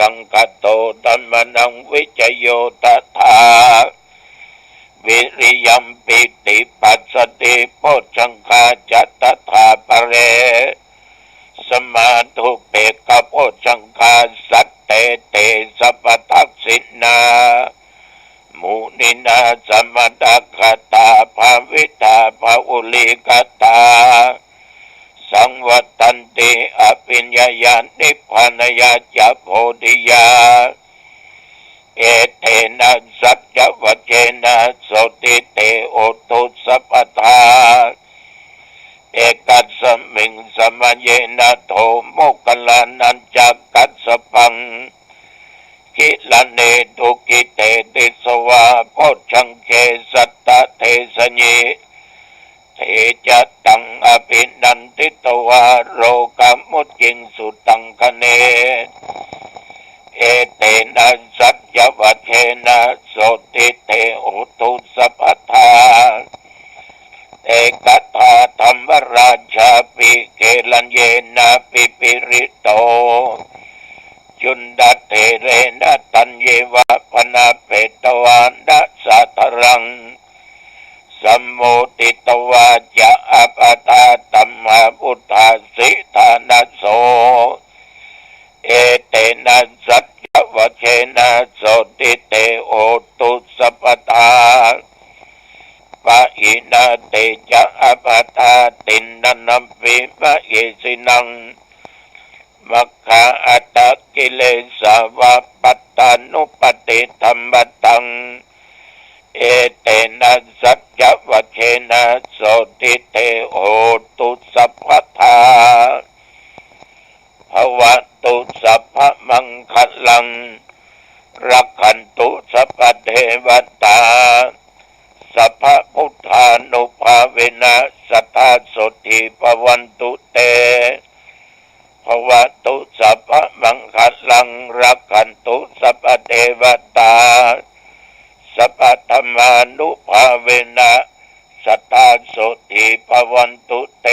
สังกตโตตัมมนังวิจโยตถาวิริยมปิติปัสสติโพชังคาจัตตถาปะเร สมาธุเปกขโพชังคาสัตเตเตสัพทักษินามุนินาสมตคตาภาวิตาภาอุลิกตา สังวัตันติอภิญญาญาณิพานยาจะโพธิยา เอเตนะสัจวเจนะโสติเตโอตุสัพทาเอกัสมิงสมัญเยนะโทโมกขลานันจักัสปังกิลเนตุกิเตติสวาโพชังเคสัตตะเทสญิ เทจตังอภินันติตวาโรกามุจิงสุตังคเน เอเตนะสัจจวัเชนะโสติเตโอตุสัพพทาเอกตาธรรมราชาปิเกลัญเยนะปิปิริโตจุนดาเทเรนะตัญเยวะพนาเปตวานดัสสัทรัง ติตวาจะอัปตาตัมมาพุทธาสิธานาโส เอเตนะสัจวเชนะโสติเตโอตุสัพพทาปะอินาเตจะอัปตาตินนันมปิปะเยสินังมัคคาอัตกิเลสาวะปัตตานุปติธรรมตัง เอเตนะสัจจวัชเช นะสติเตโอตุสัพพทาภวะตุสัพพมังคลัง รักขันตุสัพพเทวตา สัพพพุทธานุภาเวนะสัทธาสติปวันตุเตภวะตุสัพพมังคลัง รักขันตุสัพพเทวตาสัพพธรรมานุภาเวนะ สัตตาสุติภวันตุเต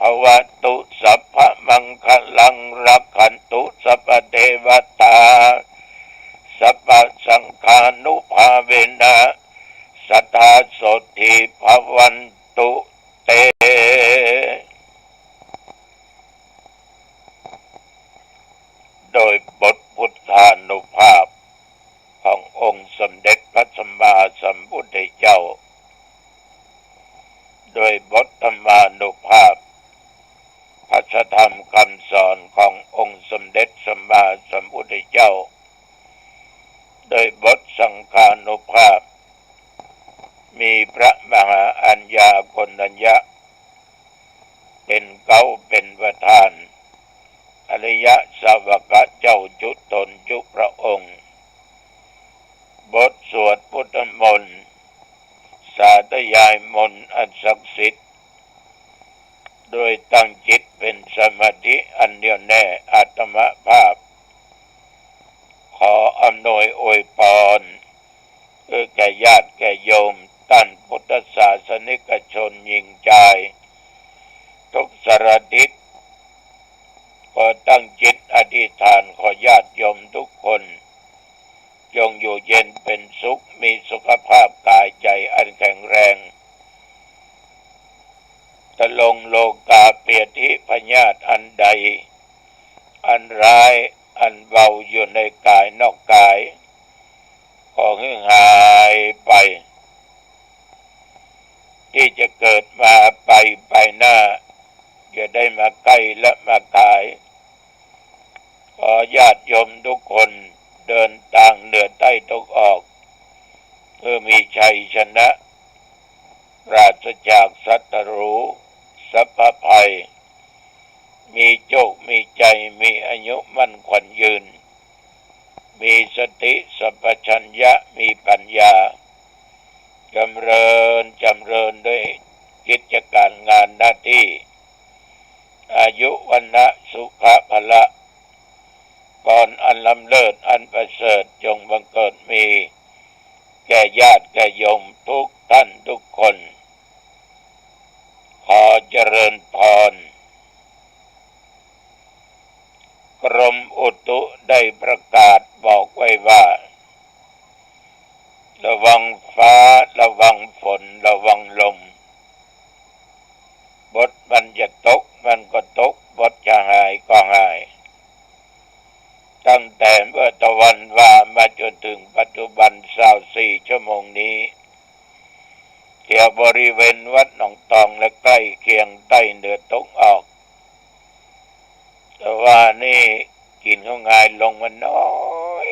ภวตุสัพพมังคลังรักขันตุสัพเทวตา สัพสังฆานุภาเวนะสัตตาสุติภวันตุเต โดยบทพุทธานุภาพ ขององค์สมเด็จพระสัมมาสัมพุทธเจ้า โดยบทธรรมานุภาพ พ ระธรรมคำสอนขององค์สมเด็จสมมาสัมพุทธเจ้า โดยบทสังฆานุภาพ มีพระมหาอัญญาคนัญญะ เป็นเก้าเป็นประธานอริยะสาวกะเจ้าจุตนจุพระองค์ บทสวดพุทธมนต์สาธยายมนต์อันศักดิ์สิทธิ์ โดยตั้งจิต เป็นสมาธิอันเดียวแน่อาตมภาพ ขออำนวยอวยพรเพื่อแก่ญาติแก่โยมท่านพุทธศาสนิกชนยิงใจ ทุกสารทิศขอตั้งจิตอธิษฐานขอญาติโยมทุกคนจงอยู่เย็นเป็นสุขมีสุขภาพกายใจอันแข็งแรง ตลงโลกาเปียทิพญาตอันใด อันร้ายอันเบาอยู่ในกายนอกกายขอให้หายไป ที่จะเกิดมาไปไปหน้าจะได้มาใกล้และมากาย ขอญาติโยมทุกคนเดินทางเหนือใต้ตกออก เพื่อมีชัยชนะปราศจากสัตรู สัพพภัย มีโจกมีใจมีอายุมั่นขวัญยืน มีสติสัพชัญญะมีปัญญาจำเริญจำเริญด้วยกิจการงานหน้าที่ อายุวันนะสุขภละจพรอันลำเลิศอันประเสริฐจงบังเกิดมี แก่ญาติแก่โยมทุกท่านทุกคน ขอเจริญพร กรมอุตุได้ประกาศบอกไว้ว่า ระวังฟ้าระวังฝนระวังลม บทมันจะตกมันก็ตก บทจะหายก็หาย ตั้งแต่เมื่อตะวันว่ามาจนถึงปัจจุบันสาวสี่ชั่วโมงนี้ กียวบริเวณวัดหนองตองและใกล้เคียงใต้เนือตกออก แต่ว่านี่กินเขาง่ายลงมาน้อย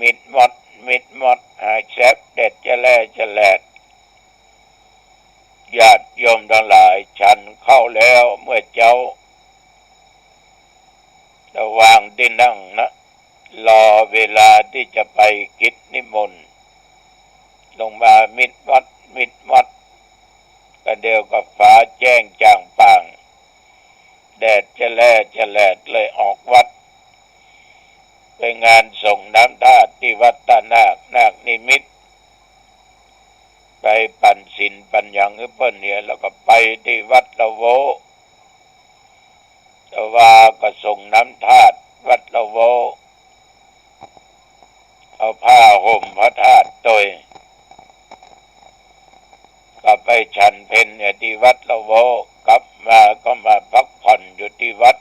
มิดหมดมิดหมดหายแซบเด็ดจะแล่จะแหลดญาติโยมทั้งหลาย ฉันเข้าแล้วเมื่อเจ้าระวางที่นั่งนะ รอเวลาที่จะไปกิจนิมนต์ ลงมามิดวัดมิดวัดก็เดียวกับฟ้าแจ้งจางปาง แดดจะแล่จะแลดเลยออกวัด ไปงานส่งน้ำธาตุที่วัดตานาคนาคนิมิต ไปปั่นสินปั่นยังเพื่อนเนี่ยแล้วก็ไปที่วัดละโวตว่าก็ส่งน้ำธาตุวัดละโวเอาผ้าห่มพระธาตุโดย ฉันเพนเนี่ยที่วัดละโวกลับมาก็มาพักผ่อนอยู่ที่วัด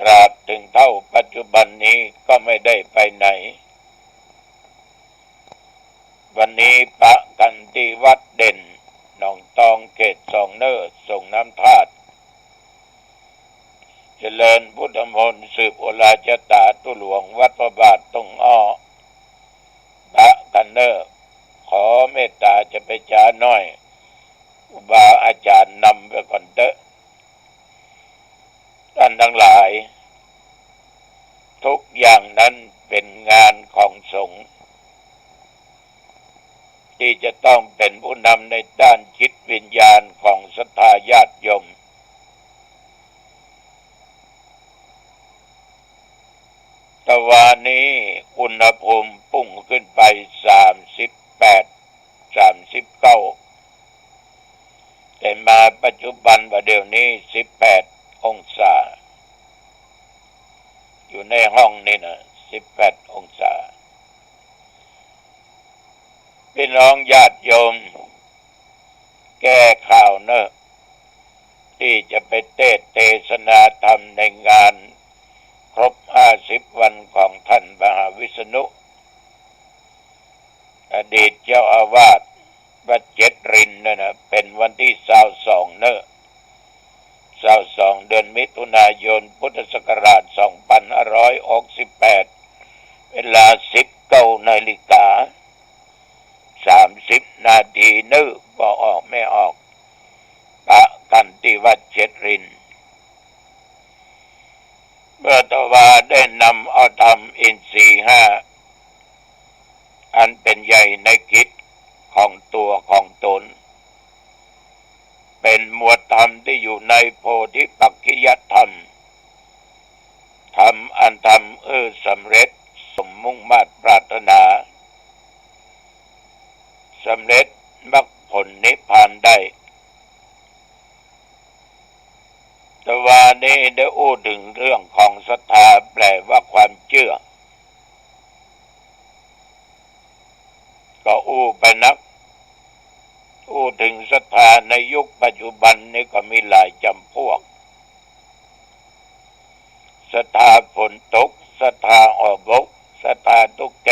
ตราบถึงเท่าปัจจุบันนี้ก็ไม่ได้ไปไหน วันนี้ปะกันที่วัดเด่นหนองตองเกตสองเนอร์ส่งน้ำธาตุเจริญพุทธมนต์สืบโอลาจตาตุหลวงวัดประบาทตรงอ้อปะกันเนอร์ ขอเมตตาจะไปจาน้อยบาอาจารย์นำไปก่อนเตอะท่านทั้งหลาย ทุกอย่างนั้นเป็นงานของสงฆ์ที่จะต้องเป็นผู้นำในด้านจิตวิญญาณของศรัทธาญาติโยมตะวันนี้อุณหภูมิพุ่งขึ้นไปสามสิบ แปดสามสิบเก้าแต่มาปัจจุบันว่าเดี๋ยวนี้สิบแปดองศา อยู่ในห้องนี่นะสิบแปดองศาพี่น้องญาติโยม แก้ข่าวเนอะที่จะไปเทศเทศนาธรรมในงาน ครบห้าสิบวันของท่านมหาวิษณุ อดีตเจ้าอาวาสวัดเจ็ดรินนั่นนะเป็นวันที่สาวสองเนอะสาวสองเดือนมิถุนายน พุทธศักราชสองพันห้าร้อยหกสิบแปดเวลาสิบเก้านาฬิกาสามสิบนาทีเนื้บอออกไม่ออกปะกันที่วัดเจ็ดรินเมื่อตวาได้นำเอาธรรมอินทรีห้า อันเป็นใหญ่ในกิจของตัวของตน เป็นหมวดธรรมที่อยู่ในโพธิปักขิยธรรม ธรรมอันธรรมเออสำเร็จสมมุ่งมาตรปรารถนาสำเร็จมรรคผลนิพพานได้ตว่านี้ได้อู้ถึงเรื่องของศรัทธาแปลว่าความเชื่อ ก็อู้ไปนัก อู้ถึงศรัทธาในยุคปัจจุบันนี้ก็มีหลายจำพวกศรัทธาฝนตกศรัทธาออกบกศรัทธาตุกแก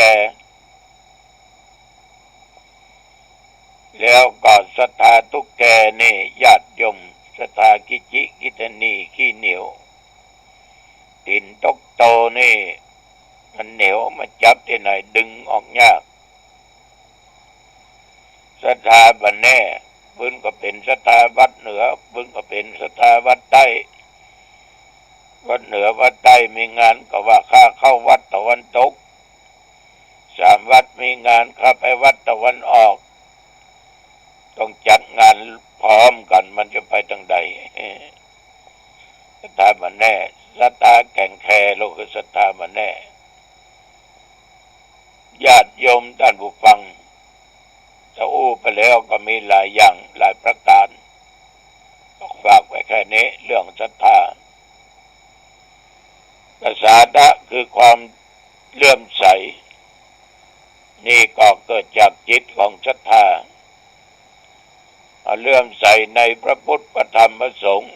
แล้วก็ศรัทธาตุกแกนี่ญาติยมศรัทธากิจิกิตนีขี้เหนียวดินตกโตนี่ มันเหนียวมาจับที่ไหนดึงออกยากศรัทธาบันแน่บึ้นก็เป็นศรัทธาวัดเหนือบึ้นก็เป็นศรัทธาวัดใต้ วัดเหนือวัดใต้มีงานก็ว่าข้าเข้าวัดตะวันตก สามวัดมีงานข้าไปวัดตะวันออก ต้องจัดงานพร้อมกันมันจะไปทางใดศรัทธาบันแน่ศ ศรัทธาแข่งแครโลกศรัทธามาแน่ ญาติโยมท่านผู้ฟังจะอู้ไปแล้วก็มีหลายอย่างหลายประการฝากไว้แค่นี้เรื่องศรัทธาภาษาดะคือความเลื่อมใส นี่ก็เกิดจากจิตของศรัทธาเลื่อมใสในพระพุทธธรรมพระสงฆ์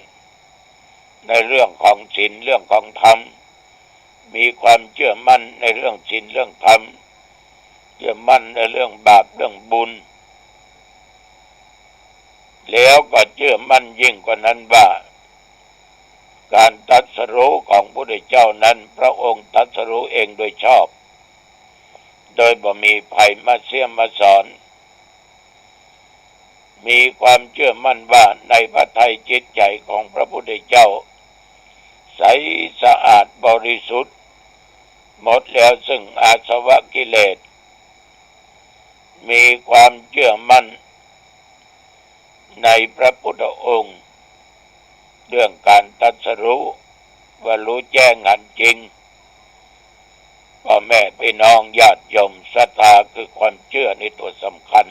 ในเรื่องของศีลเรื่องของธรรม มีความเชื่อมั่นในเรื่องศีลเรื่องธรรมเชื่อมั่นในเรื่องบาปเรื่องบุญ แล้วก็เชื่อมั่นยิ่งกว่านั้นว่า การตัดสรู้ของพระพุทธเจ้านั้น พระองค์ตัดสรู้เองโดยชอบ โดยบ่มีภัยมาเสียมมาสอน มีความเชื่อมั่นว่าในพระทัยจิตใจของพระพุทธเจ้า ใสสะอาดบริสุทธิ์ หมดแล้วซึ่งอาสวะกิเลส มีความเชื่อมั่น ในพระพุทธองค์ เรื่องการตัดสรู้ว่ารู้แจ้งหันจริงพ่อแม่พี่น้องญาติโยมศรัทธาคือความเชื่อในตัวสำคัญ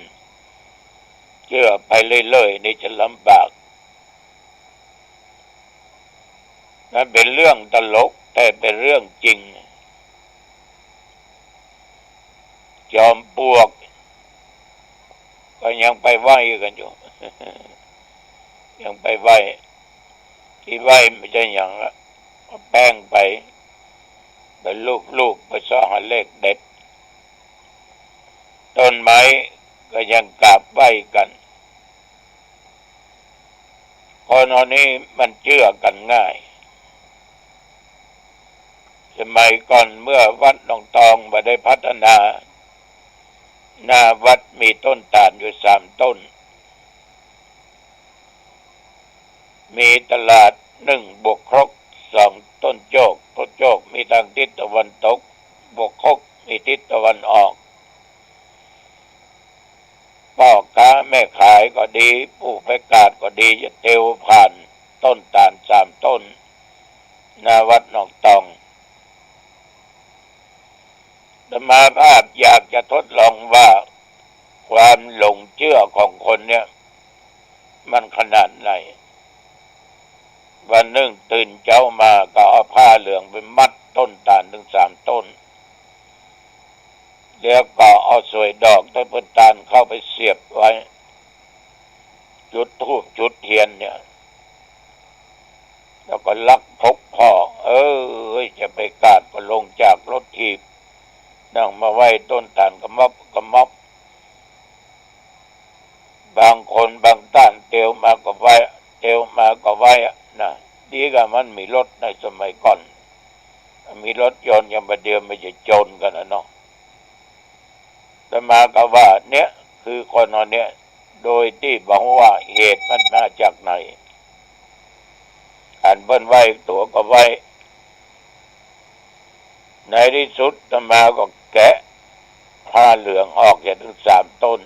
เชื่อไปเรื่อยๆนี่จะลำบาก นั่นเป็นเรื่องตลกแต่เป็นเรื่องจริง จอมปวก ก็ยังไปไหวกันอยู่ ยังไปไหวที่ไหวไม่ใช่อย่างละแป้งไปเป็นลูกๆไปซ่อหาเลขเด็ด ต้นไม้ก็ยังกราบไหวกันคนนี้มันเชื่อกันง่าย สมัยก่อนเมื่อวัดหนองตองมาได้พัฒนา หน้าวัดมีต้นตาลอยู่สามต้น มีตลาดหนึ่งบวกครกสองต้นโจกต้นโจกมีทางทิศตะวันตก บวกครกมีทิศตะวันออกพ่อค้าแม่ขายก็ดีผู้ไปกาดก็ดีจะเตียวผ่านต้นตาลสามต้นนาวัดหนองตอง ธรรมาภาพอยากจะทดลองว่าความหลงเชื่อของคนเนี่ยมันขนาดไหน วันหนึ่งตื่นเจ้ามาก็เอาผ้าเหลืองไปมัดต้นตาลถึงสามต้น แล้วก็เอาสวยดอกต้นตาลเข้าไปเสียบไว้ จุดทูบจุดเทียนเนี่ย แล้วก็ลักพกพ่อ เออจะไปกาดก็ลงจากรถทีบ นั่งมาไหว้ต้นตาลกระมอบกระมอบบางคนบางต้านเตียวมาก็ไว้เตียวมาก็ไว้นะดีกับมันมีรถในสมัยก่อน มีรถยนต์ยังประเดียวไม่จะจนกันนะเนาะแต่มาก็ว่า เนี้ยคือคนอนเนี้ยโดยที่บอกว่าเหตุมันมาจากไหนอันเบิ้นไหวตัวก็ไหวในที่สุดธรรมาก็ แกะผ้าเหลืองออกจากทั้งสามต้น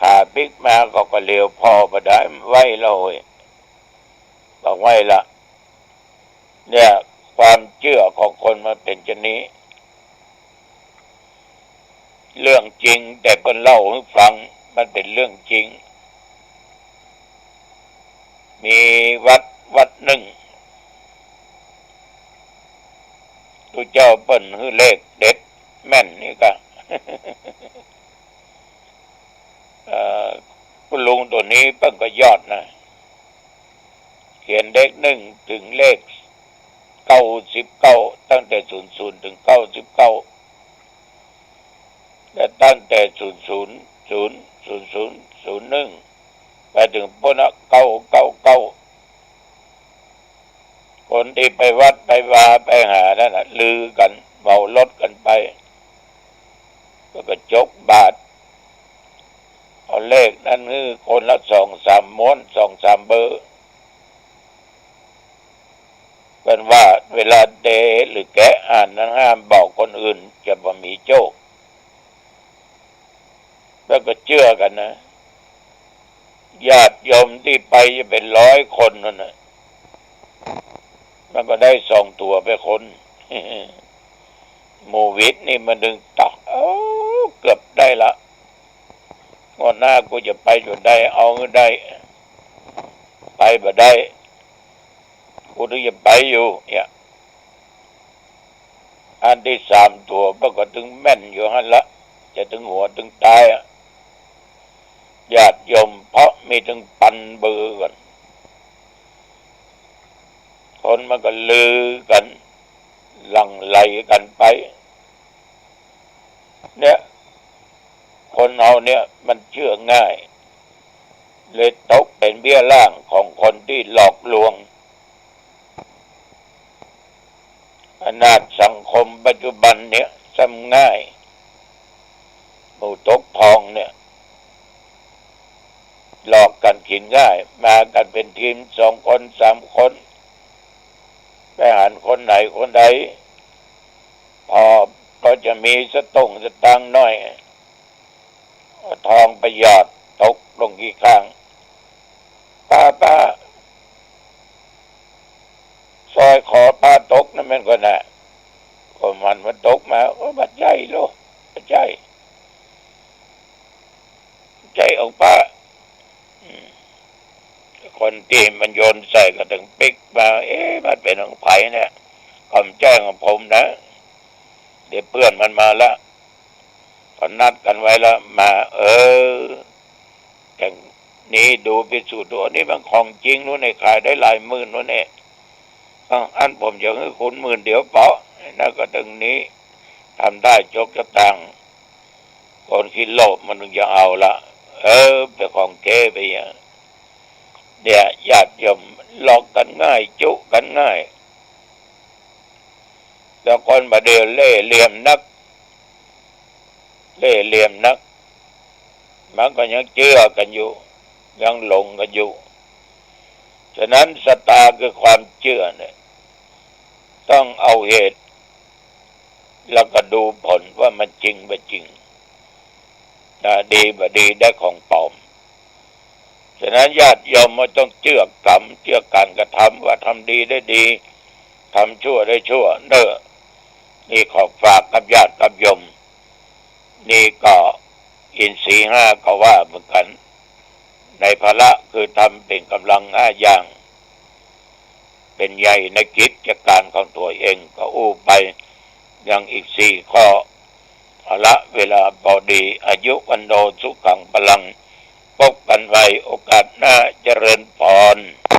ขาปิกมาก็ก็เลียวพอมาได้ไหวเลยบอกไหวละ เนี่ยความเชื่อของคนมันเป็นชนี้ เรื่องจริง แต่คนเล่าให้ฟังมันเป็นเรื่องจริง มีวัดวัดหนึ่ง ตุเจ้าเปิ้นคือเลขเด็ด แม่นนี่ก็คุณลุงตัวนี้เปิ้นก็ยอดนะ เขียนเลขหนึ่งถึงเลขเก้าสิบเก้าตั้งแต่ศูนย์ศูนย์ถึงเก้าสิบเก้าและตั้งแต่ศูนย์ศูนย์ศูนย์ศูนย์ศูนย์ศูนย์หนึ่งไปถึงปนเก้าเก้าเก้า คนที่ไปวัดไปวาไปหานั่นนะลือกันเบารถกันไป ก็กระจกบาท เอาเลขนั่นคือคนละสองสามม้วนสองสามเบอร์เป็นว่าเวลาเดหรือแกอ่านนั้นห้ามบอกคนอื่น จะบ่มีโจก แล้วก็เชื่อกันนะญาติโยมที่ไปจะเป็นร้อยคนนั่นนะ มันก็ได้สองตัวไปคนโมวิดนี่มันดึงตักเอ้าเกือบได้ละงวดหน้ากูจะไปจนได้ เอาเงินได้ ไปบ่ได้ กูถึงจะไปอยู่เนี่ยอันที่สามตัวมันก็ถึงแม่นอยู่ฮันละ จะถึงหัวถึงตายอะญาติยมเพราะมีถึงปันเบือกัน คนมันก็ลือกัน หลังไหลกันไป เนี่ย คนเอาเนี่ยมันเชื่อง่าย เลยตกเป็นเบี้ยล่างของคนที่หลอกลวงอนาถสังคมปัจจุบันเนี่ยจำง่ายหมูตกทองเนี่ย หลอกกันกินง่าย มากันเป็นทีมสองคนสามคน ไปหันคนไหนคนใดพอก็จะมีสตงสตังน้อย ทองไปหยอดตกลงกี่ข้งป้าป้าซอยขอป้าตกนั่นมันก็น่ะก็มันมันตกมาโอ้บัดใจโลบัดใจ ใจออกป้า คนที่มันโยนใส่ก็ถึงปิกมา เอ๊ะมันเป็นของไผ่เนี่ยคำแจ้งของผมนะ เดี๋ยวเพื่อนมันมาละก็นัดกันไว้แล้วมา เอออย่างนี้ดูพิสูจน์ดูอันนี้มันของจริงนู้นในขายได้หลายหมื่นนู้นเนี่ยอันผมจะให้คุณหมื่นเดี๋ยวเปาะนั่นก็ตึงนี้ทำได้จกจะตังค์คนคิดโลภมันถึงจะเอาละเออเป็นของเก้ไปอย่าง เนี่ยญาติโยมหลอกกันง่าย จุกันง่ายแล้วคนมาเดียวเล่เหลี่ยมนัก เล่เหลี่ยมนัก มันก็ยังเชื่อกันอยู่ ยังหลงกันอยู่ ฉะนั้นสตาคือความเชื่อเนี่ยต้องเอาเหตุ แล้วก็ดูผลว่ามันจริงไม่จริงดีบ่ดีได้ของปลอม ฉะนั้นญาติโยมมันต้องเชื่อกรรมเชื่อการกระทำว่าทำดีได้ดีทำชั่วได้ชั่วเนอนี่ขอฝากกับญาติกับโยม นี่ก็อินทรีย์ห้าก็ว่าเหมือนกัน ในภาระคือทำเป็นกำลังห้าอย่าง เป็นใหญ่ในกิจการของตัวเองก็อู้ไปยังอีกสี่ข้อภาระเวลาพอดี อายุวันโนสุขังพลัง พบกันไว้โอกาสหน้าเจริญพร